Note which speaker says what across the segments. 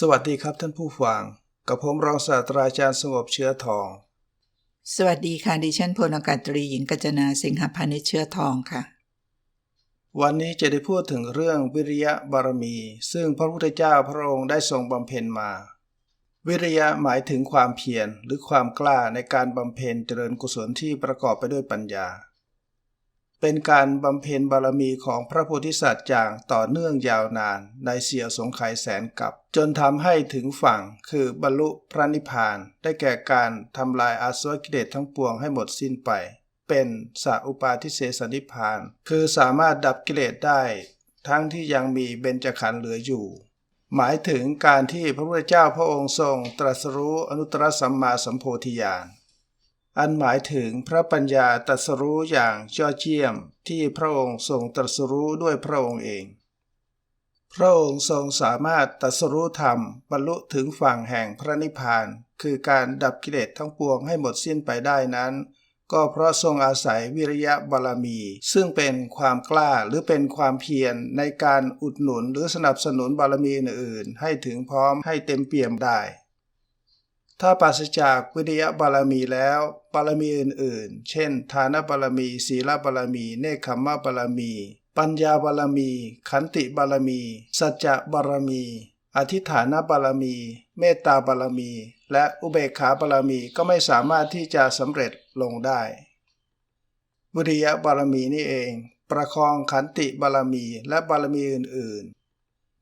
Speaker 1: สวัสดีครับท่านผู้ฟัง กับผมรองศาสตราจารย์สงบเชื้อทอง
Speaker 2: สวัสดีค่ะ ดิฉันพลอากาศตรีหญิงกัญจนาสิงหพานิชเชื้อทองค่ะ
Speaker 1: วันนี้จะได้พูดถึงเรื่องวิริยะบารมี ซึ่งพระพุทธเจ้าพระองค์ได้ทรงบำเพ็ญมา วิริยะหมายถึงความเพียรหรือความกล้าในการบำเพ็ญเจริญกุศลที่ประกอบไปด้วยปัญญา เป็นการบำเพ็ญบารมีของพระโพธิสัตว์อย่างต่อเนื่องยาวนานในเสียสงไขยแสนกับ จนทำให้ถึงฝั่งคือบรรลุพระนิพพาน ได้แก่การทำลายอาสวะกิเลสทั้งปวงให้หมดสิ้นไป เป็นสัอุปาทิเสสนิพพาน คือสามารถดับกิเลสได้ ทั้งที่ยังมีเบญจขันธ์เหลืออยู่ หมายถึงการที่พระพุทธเจ้าพระองค์ทรงตรัสรู้อนุตตรสัมมาสัมโพธิญาณ อันหมายถึงพระปัญญาตรัสรู้อย่างยอดเยี่ยมที่พระองค์ทรงตรัสรู้ด้วยพระองค์เอง พระองค์ทรงสามารถตรัสรู้ธรรมบรรลุถึงฝั่งแห่งพระนิพพาน คือการดับกิเลสทั้งปวงให้หมดสิ้นไปได้นั้น ก็เพราะทรงอาศัยวิริยะบารมี ซึ่งเป็นความกล้าหรือเป็นความเพียรในการอุดหนุนหรือสนับสนุนบารมีอื่นๆให้ถึงพร้อมให้เต็มเปี่ยมได้ ถ้าปราศจากวิริยะบารมีแล้ว บารมีอื่นๆ เช่น ทานบารมี ศีลบารมี เนคขมะบารมี ปัญญาบารมี ขันติบารมี สัจจะบารมี อธิฐานบารมี เมตตาบารมี และอุเบกขาบารมีก็ไม่สามารถที่จะสำเร็จลงได้ วิริยะบารมีนี่เอง ประคองขันติบารมีและบารมีอื่นๆ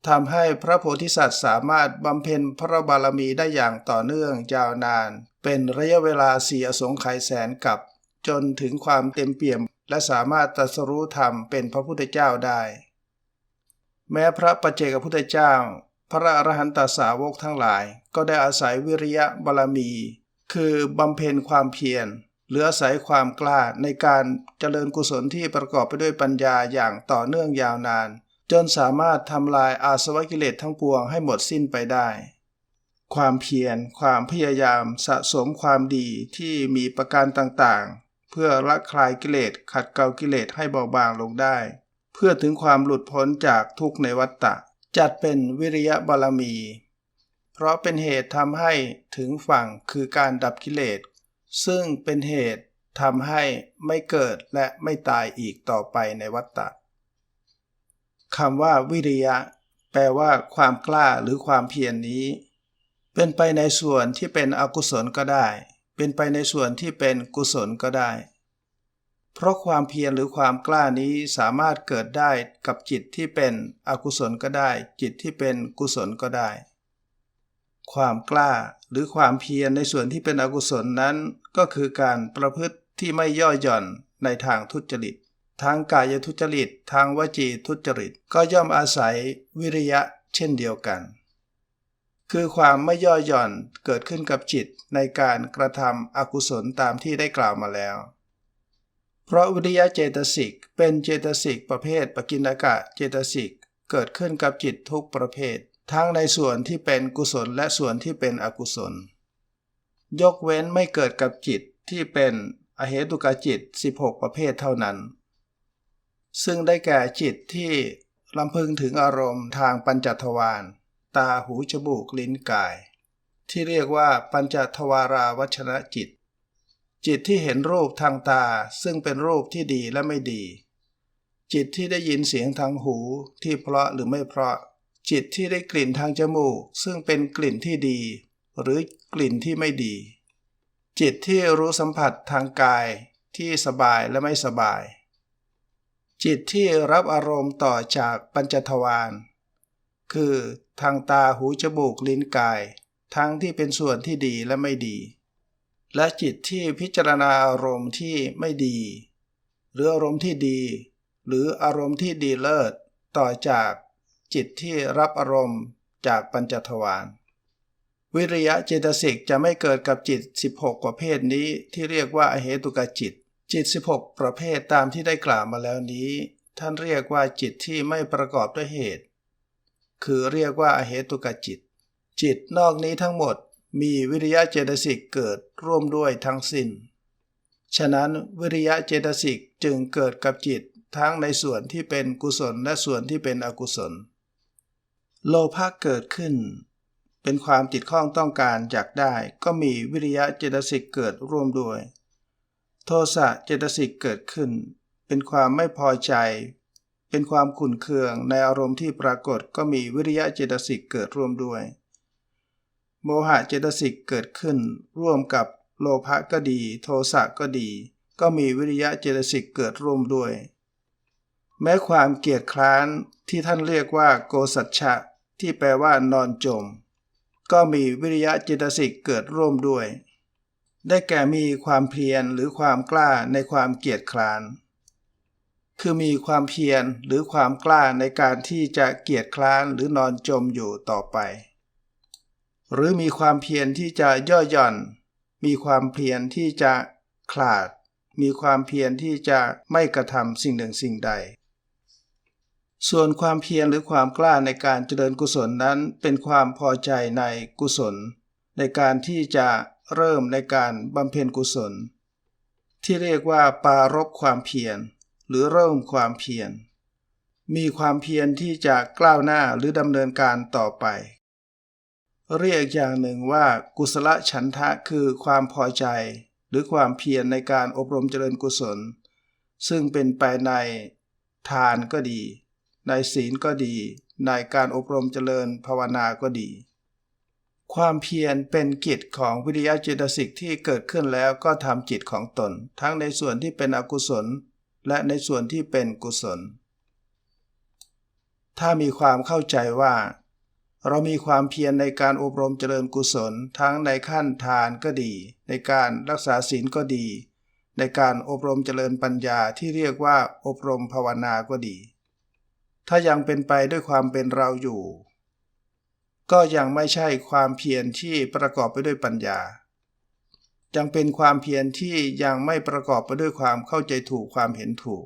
Speaker 1: ทำให้พระโพธิสัตว์สามารถบำเพ็ญพระบารมีได้อย่างต่อเนื่องยาวนาน เป็นระยะเวลาสียสงไขยแสนกับ จนถึงความเต็มเปี่ยม และสามารถตรัสรู้ธรรมเป็นพระพุทธเจ้าได้ แม้พระปัจเจกพุทธเจ้า พระอรหันตสาวกทั้งหลาย ก็ได้อาศัยวิริยะบารมี คือบำเพ็ญความเพียรหรืออาศัยความกล้าในการเจริญกุศลที่ประกอบไปด้วยปัญญาอย่างต่อเนื่องยาวนาน จนสามารถทำลายอาสวะกิเลสทั้งปวงให้หมดสิ้นไปได้ ความเพียร ความพยายามสะสมความดีที่มีประการต่างๆ เพื่อละคลายกิเลสขัดเกลากิเลสให้เบาบางลงได้ เพื่อถึงความหลุดพ้นจากทุกข์ในวัฏฏะจัดเป็นวิริยะบารมี เพราะเป็นเหตุทำให้ถึงฝั่งคือการดับกิเลส ซึ่งเป็นเหตุทำให้ไม่เกิดและไม่ตายอีกต่อไปในวัฏฏะ คำว่าวิริยะ แปลว่าความกล้าหรือความเพียรนนี้ เป็นไปในส่วนที่เป็นอกุศลก็ได้ เป็นไปในส่วนที่เป็นกุศลก็ได้ เพราะความเพียรหรือความกล้านี้สามารถเกิดได้กับจิตที่เป็นอกุศลก็ได้ จิตที่เป็นกุศลก็ได้ ความกล้าหรือความเพียรในส่วนที่เป็นอกุศลนั้น ก็คือการประพฤติที่ไม่ย่อหย่อนในทางทุจริต ทางกายทุจริต ทางวจีทุจริต ก็ย่อมอาศัยวิริยะเช่นเดียวกัน คือความไม่ย่อหย่อนเกิดขึ้นกับจิตในการกระทำอกุศลตามที่ได้กล่าวมาแล้ว เพราะวิริยะเจตสิกเป็นเจตสิกประเภทปกิณกะเจตสิกเกิดขึ้นกับจิตทุกประเภท ทั้งในส่วนที่เป็นกุศลและส่วนที่เป็นอกุศล ยกเว้นไม่เกิดกับจิตที่เป็นอเหตุกจิต 16 ประเภทเท่านั้น ซึ่งได้แก่จิตที่ลำพึงถึงอารมณ์ทางปัญจทวารตาหูจมูกลิ้นกาย ที่เรียกว่าปัญจทวาราวัชนะจิต จิตที่เห็นรูปทางตาซึ่งเป็นรูปที่ดีและไม่ดี จิตที่ได้ยินเสียงทางหูที่เพราะหรือไม่เพราะ จิตที่ได้กลิ่นทางจมูก ซึ่งเป็นกลิ่นที่ดี หรือกลิ่นที่ไม่ดี จิตที่รู้สัมผัสทางกายที่สบายและไม่สบาย จิตที่รับอารมณ์ต่อจากปัญจทวารคือ ทางตาหูจมูกลิ้นกาย ทั้งที่เป็นส่วนที่ดีและไม่ดี และจิตที่พิจารณาอารมณ์ที่ไม่ดี หรืออารมณ์ที่ดี หรืออารมณ์ที่ดีเลิศต่อจากจิตที่รับอารมณ์จากปัญจทวารวิริยะเจตสิกจะไม่เกิดกับจิต 16ประเภทนี้ที่เรียกว่าอเหตุกจิต จิต 16 ประเภทตามที่ได้กล่าวมาแล้วนี้ ท่านเรียกว่าจิตที่ไม่ประกอบด้วยเหตุ คือเรียกว่าอเหตุกจิต จิตนอกนี้ทั้งหมดมีวิริยะเจตสิกเกิดร่วมด้วยทั้งสิ้น ฉะนั้นวิริยะเจตสิกจึงเกิดกับจิตทั้งในส่วนที่เป็นกุศลและส่วนที่เป็นอกุศล โลภะเกิดขึ้น เป็นความติดข้องต้องการอยากได้ ก็มีวิริยะเจตสิกเกิดร่วมด้วย โทสะเจตสิกเกิดขึ้น เป็นความไม่พอใจ เป็นความขุ่นเคืองในอารมณ์ที่ปรากฏก็มีวิริยะเจตสิกเกิดร่วมด้วย โมหะเจตสิกเกิดขึ้น ร่วมกับโลภะก็ดี โทสะก็ดี ก็มีวิริยะเจตสิกเกิดร่วมด้วย แม้ความเกียดคร้านที่ท่านเรียกว่าโกสัจฉะที่แปลว่านอนจม ก็มีวิริยะเจตสิกเกิดร่วมด้วย ได้แก่มีความเพียรหรือความกล้าในความเกียจคร้าน คือมีความเพียรหรือความกล้าในการที่จะเกียจคร้านหรือนอนจมอยู่ต่อไป หรือมีความเพียรที่จะย่อหย่อน มีความเพียรที่จะขลาด มีความเพียรที่จะไม่กระทำสิ่งหนึ่งสิ่งใด ส่วนความเพียรหรือความกล้าในการเจริญกุศลนั้นเป็นความพอใจในกุศล ในการที่จะ เริ่มในการบำเพ็ญกุศล ที่เรียกว่าปารบความเพียรหรือเริ่มความเพียรมีความเพียรที่จะกล้าวหน้าหรือดำเนินการต่อไป เรียกอย่างหนึ่งว่ากุศลฉันทะคือความพอใจ หรือความเพียรในการอบรมเจริญกุศล ซึ่งเป็นไปในทานก็ดี ในศีลก็ดี ในการอบรมเจริญภาวนาก็ดี ความเพียรเป็นกิจของวิริยะเจตสิกที่เกิดขึ้นแล้วก็ทำกิจของตน ทั้งในส่วนที่เป็นอกุศล และในส่วนที่เป็นกุศล ถ้ามีความเข้าใจว่า เรามีความเพียรในการอบรมเจริญกุศล ทั้งในขั้นทานก็ดี ในการรักษาศีลก็ดี ในการอบรมเจริญปัญญาที่เรียกว่าอบรมภาวนาก็ดี ถ้ายังเป็นไปด้วยความเป็นเราอยู่ ก็ยังไม่ใช่ความเพียรที่ประกอบไปด้วยปัญญา ยังเป็นความเพียรที่ยังไม่ประกอบไปด้วยความเข้าใจถูกความเห็นถูก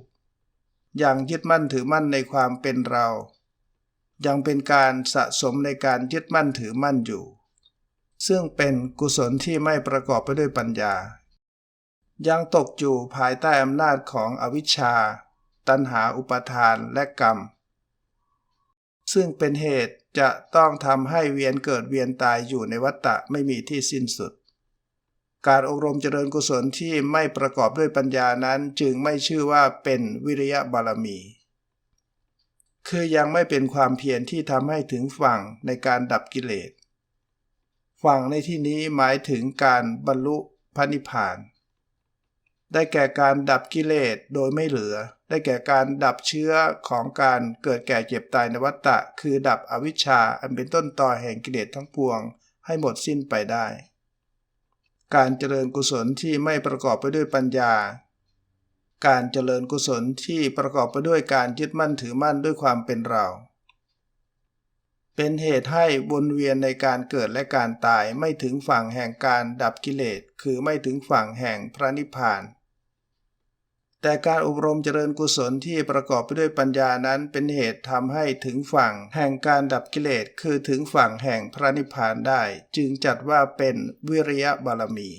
Speaker 1: ย่างยึดมั่นถือมั่นในความเป็นเรา ยังเป็นการสะสมในการยึดมั่นถือมั่นอยู่ ซึ่งเป็นกุศลที่ไม่ประกอบไปด้วยปัญญา ยังตกอยู่ภายใต้อำนาจของอวิชชา ตัณหาอุปาทานและกรรม ซึ่งเป็นเหตุ จะต้องทำให้เวียนเกิดเวียนตายอยู่ในวัฏฏะไม่มีที่สิ้นสุด การอบรมเจริญกุศลที่ไม่ประกอบด้วยปัญญานั้นจึงไม่ชื่อว่าเป็นวิริยะบารมี คือยังไม่เป็นความเพียรที่ทำให้ถึงฝั่งในการดับกิเลส ฝั่งในที่นี้หมายถึงการบรรลุพระนิพพาน ได้แก่การดับกิเลสโดยไม่เหลือ ได้แก่การดับเชื้อของการเกิดแก่เจ็บตายในวัฏฏะ คือดับอวิชชาอันเป็นต้นต่อแห่งกิเลสทั้งปวง ให้หมดสิ้นไปได้ การเจริญกุศลที่ไม่ประกอบไปด้วยปัญญา การเจริญกุศลที่ประกอบไปด้วยการยึดมั่นถือมั่นด้วยความเป็นเรา เป็นเหตุให้วนเวียนในการเกิดและการตายไม่ถึงฝั่งแห่งการดับกิเลส คือไม่ถึงฝั่งแห่งพระนิพพาน แต่การอบรมเจริญกุศลที่ประกอบไปด้วยปัญญานั้นเป็นเหตุทำให้ถึงฝั่งแห่งการดับกิเลสคือถึงฝั่งแห่งพระนิพพานได้ จึงจัดว่าเป็นวิริยะบารมี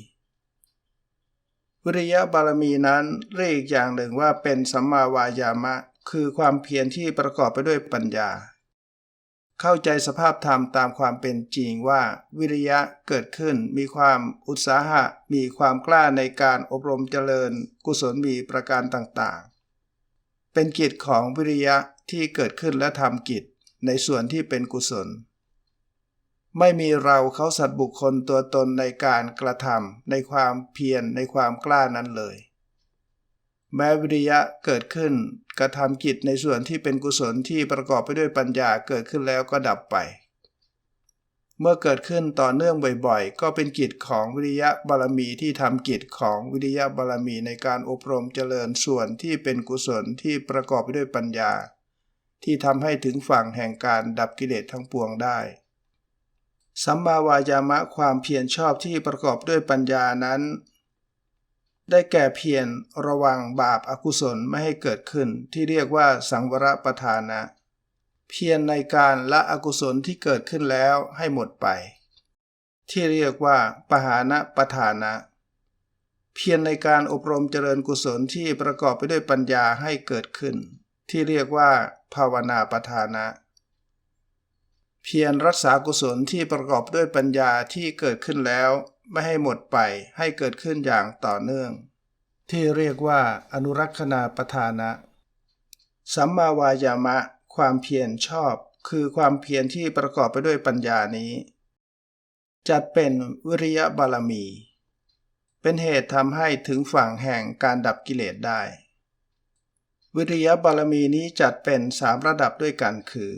Speaker 1: วิริยะบารมีนั้นเรียกอีกอย่างหนึ่งว่าเป็นสัมมาวายามะ คือความเพียรที่ประกอบไปด้วยปัญญา เข้าใจสภาพธรรมตามความเป็นจริงว่า วิริยะเกิดขึ้นมีความอุตสาหะ มีความกล้าในการอบรมเจริญ กุศลมีประการต่างๆ เป็นกิจของวิริยะที่เกิดขึ้นและทำกิจในส่วนที่เป็นกุศล ไม่มีเราเขาสัตว์บุคคลตัวตนในการกระทำในความเพียรในความกล้านั้นเลย แม้วิริยะเกิดขึ้น กระทำกิจในส่วนที่เป็นกุศลที่ประกอบไปด้วยปัญญาเกิดขึ้นแล้วก็ดับไป เมื่อเกิดขึ้นต่อเนื่องบ่อยๆ ก็เป็นกิจของวิริยะบารมีที่ทำกิจของวิริยะบารมีในการอบรมเจริญส่วนที่เป็นกุศลที่ประกอบไปด้วยปัญญา ที่ทำให้ถึงฝั่งแห่งการดับกิเลสทั้งปวงได้สัมมาวายามะความเพียรชอบที่ประกอบด้วยปัญญานั้น ได้แก่เพียรระวังบาปอากุศลไม่ให้เกิดขึ้น ที่เรียกว่าสังวรประทานะ เพียรในการละอกุศลที่เกิดขึ้นแล้วให้หมดไป ที่เรียกว่าปหานะประทานะ เพียรในการอบรมเจริญกุศลที่ประกอบไปด้วยปัญญาให้เกิดขึ้น ที่เรียกว่าภาวนาประทานะ เพียรรักษากุศลที่ประกอบด้วยปัญญาที่เกิดขึ้นแล้ว ไม่ให้หมดไปให้เกิดขึ้นอย่างต่อเนื่อง ที่เรียกว่าอนุรักษณาประธานะ สัมมาวายามะ ความเพียรชอบ คือความเพียรที่ประกอบไปด้วยปัญญานี้ จัดเป็นวิริยบารมี เป็นเหตุทำให้ถึงฝั่งแห่งการดับกิเลสได้ วิริยบารมีนี้จัดเป็นสามระดับด้วยกันคือ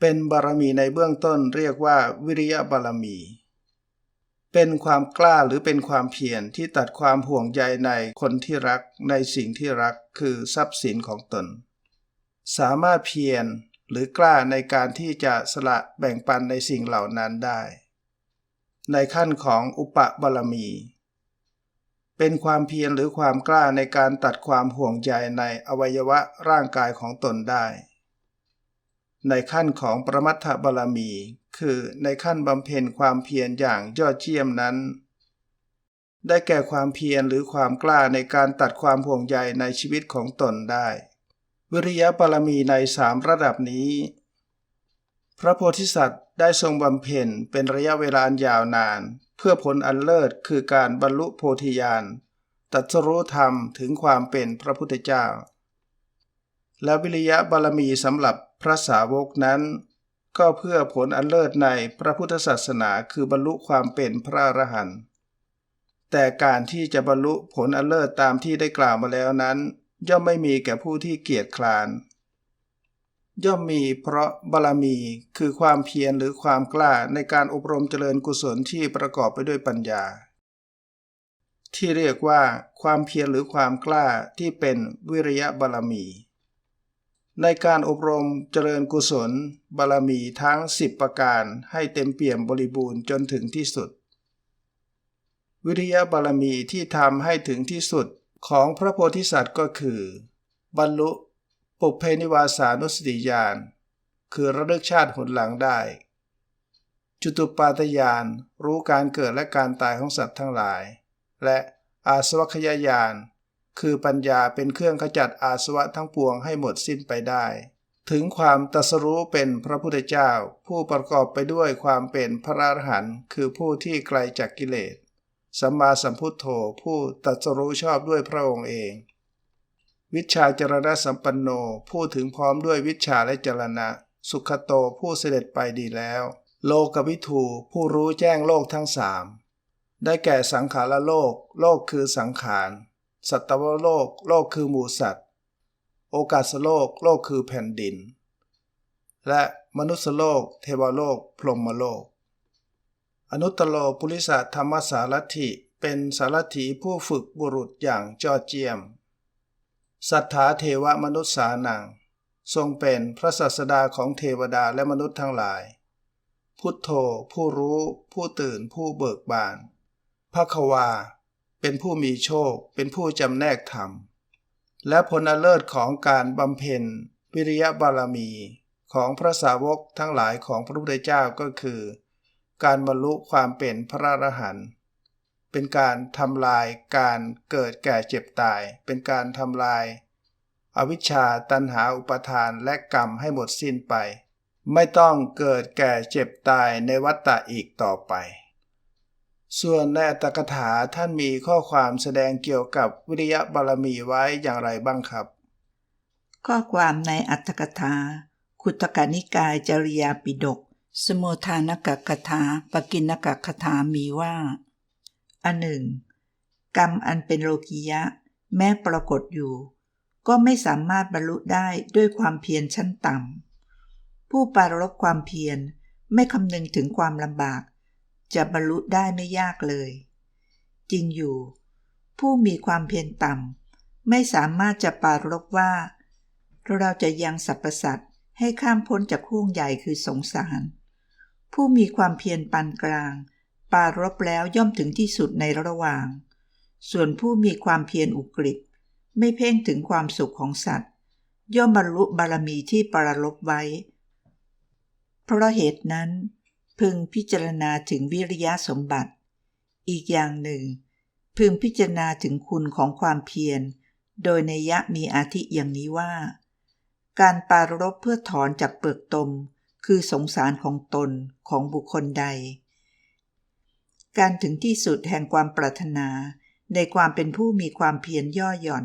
Speaker 1: เป็นบารมีในเบื้องต้นเรียกว่าวิริยบารมี เป็นความกล้าหรือเป็นความเพียรที่ตัดความห่วงใยในคนที่รักในสิ่งที่รักคือทรัพย์สินของตน สามารถเพียรหรือกล้าในการที่จะสละแบ่งปันในสิ่งเหล่านั้นได้ ในขั้นของอุปบารมี เป็นความเพียรหรือความกล้าในการตัดความห่วงใยในอวัยวะร่างกายของตนได้ ในขั้นของประมัตถบารมี คือในขั้นบำเพ็ญความเพียรอย่างยอดเยี่ยมนั้น ได้แก่ความเพียรหรือความกล้าในการตัดความห่วงใยในชีวิตของตนได้ วิริยะบารมีในสามระดับนี้ พระโพธิสัตว์ได้ทรงบำเพ็ญเป็นระยะเวลาอันยาวนาน เพื่อผลอันเลิศคือการบรรลุโพธิญาณตรัสรู้ธรรมถึงความเป็นพระพุทธเจ้า และวิริยะบารมีสำหรับพระสาวกนั้น ก็เพื่อผลอันเลิศในพระพุทธศาสนาคือบรรลุความเป็นพระอรหันต์แต่การที่จะบรรลุผลอันเลิศตามที่ได้กล่าวมาแล้วนั้น ย่อมไม่มีแก่ผู้ที่เกียจคร้าน ย่อมมีเพราะบารมีคือความเพียรหรือความกล้าในการอบรมเจริญกุศลที่ประกอบไปด้วยปัญญา ที่เรียกว่าความเพียรหรือความกล้าที่เป็นวิริยะบารมี ในการอบรมเจริญกุศล บารมีทั้ง 10 ประการให้เต็มเปี่ยมบริบูรณ์จนถึงที่สุด วิริยะบารมีที่ทำให้ถึงที่สุดของพระโพธิสัตว์ก็คือ บรรลุปุเพนิวาสานุสติญาณคือระลึกชาติหนหลังได้ จุตุปาตญาณรู้การเกิดและการตายของสัตว์ทั้งหลาย และอาสวัคยญาณ คือปัญญาเป็นเครื่องขจัดอาสวะทั้งปวงให้หมดสิ้นไปได้ ถึงความตรัสรู้เป็นพระพุทธเจ้า ผู้ประกอบไปด้วยความเป็นพระอรหันต์คือผู้ที่ไกลจากกิเลส สัมมาสัมพุทโธผู้ตรัสรู้ชอบด้วยพระองค์เอง วิชาจรณะสัมปันโนผู้ถึงพร้อมด้วยวิชาและจรณะ สุขโตผู้เสด็จไปดีแล้ว โลกวิทูผู้รู้แจ้งโลกทั้งสามได้แก่สังขารโลก โลกคือสังขาร สัตวโลก โลกคือหมู่สัตว์ โอกาสโลก โลกคือแผ่นดิน และมนุษยโลก เทวโลก พรหมโลก อนุตตโลปุริสธรรมสารถิเป็นสารถีผู้ฝึกบุรุษอย่างจอเจียม สัทธาเทวมนุษย์สานัง ทรงเป็นพระศาสดาของเทวดาและมนุษย์ทั้งหลาย พุทโธ ผู้รู้ ผู้ตื่น ผู้เบิกบานภควา เป็นผู้มีโชค เป็นผู้จำแนกธรรม และผลอันเลิศของการบำเพ็ญวิริยะบารมีของพระสาวกทั้งหลายของพระพุทธเจ้าก็คือ การบรรลุความเป็นพระอรหันต์เป็นการทำลายการเกิดแก่เจ็บตาย เป็นการทำลาย อวิชชาตันหาอุปทานและกรรมให้หมดสิ้นไป ไม่ต้องเกิดแก่เจ็บตายในวัฏฏะอีกต่อไป ส่วนในอัตถกถาท่านมีข้อความแสดงเกี่ยวกับวิริยะบารมีไว้อย่างไรบ้างครับ
Speaker 2: ข้อความในอัตถกถา คุตกนิกายจริยาปิฎกสมุทานกกถาปกินกกถามีว่าอันหนึ่ง กรรมอันเป็นโลกิยะ แม้ปรากฏอยู่ ก็ไม่สามารถบรรลุได้ด้วยความเพียรชั้นต่ำผู้ปรารบความเพียรไม่คำนึงถึงความลำบาก จะบรรลุได้ไม่ยากเลย จริงอยู่ ผู้มีความเพียรต่ำไม่สามารถจะปารบว่า เราจะยังสรรพสัตว์ให้ข้ามพ้นจากห่วงใหญ่คือสงสาร ผู้มีความเพียรปานกลาง ปารบแล้วย่อมถึงที่สุดในระหว่าง ส่วนผู้มีความเพียรอุกฤษไม่เพ่งถึงความสุขของสัตว์ ย่อมบรรลุบารมีที่ปรารบไว้ เพราะเหตุนั้น พึงพิจารณาถึงวิริยะสมบัติ อีกอย่างหนึ่ง พึงพิจารณาถึงคุณของความเพียร โดยในยะมีอาทิอย่างนี้ว่า การปารบเพื่อถอนจากเปลือกตม คือสงสารของตนของบุคคลใด การถึงที่สุดแห่งความปรารถนา ในความเป็นผู้มีความเพียรย่อหย่อน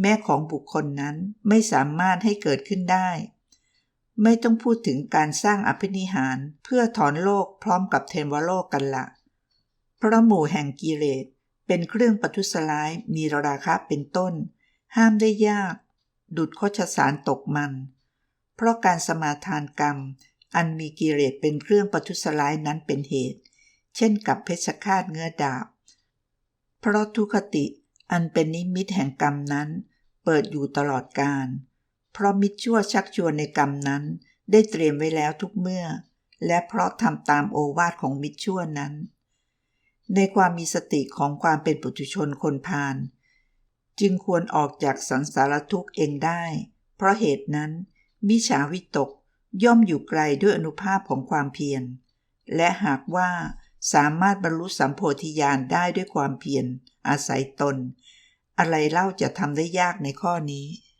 Speaker 2: แม้ของบุคคลนั้นไม่สามารถให้เกิดขึ้นได้ ไม่ต้องพูดถึงการสร้างอภินิหารเพื่อถอนโลกพร้อมกับเทวโลกกันละเพราะหมู่แห่งกิเลสเป็นเครื่องปัทุสลายมีราคะเป็นต้น ห้ามได้ยาก ดุดโคชสารตกมัน เพราะการสมาทานกรรม อันมีกิเลสเป็นเครื่องปัทุสลายนั้นเป็นเหตุ เช่นกับเพชฌฆาตเงื้อดาบ เพราะทุคติอันเป็นนิมิตแห่งกรรมนั้น เปิดอยู่ตลอดกาล เพราะมิจชั่วชักชวนในกรรมนั้น ได้เตรียมไว้แล้วทุกเมื่อ และเพราะทำตามโอวาทของมิจชั่วนั้น ในความมีสติของความเป็นปุถุชนคนพาลจึงควรออกจากสังสารทุกข์เองได้ เพราะเหตุนั้น มิฉาวิตกย่อมอยู่ไกลด้วยอนุภาพของความเพียร และหากว่าสามารถบรรลุสัมโพธิญาณได้ด้วยความเพียรอาศัยตน อะไรเล่าจะทำได้ยากในข้อนี้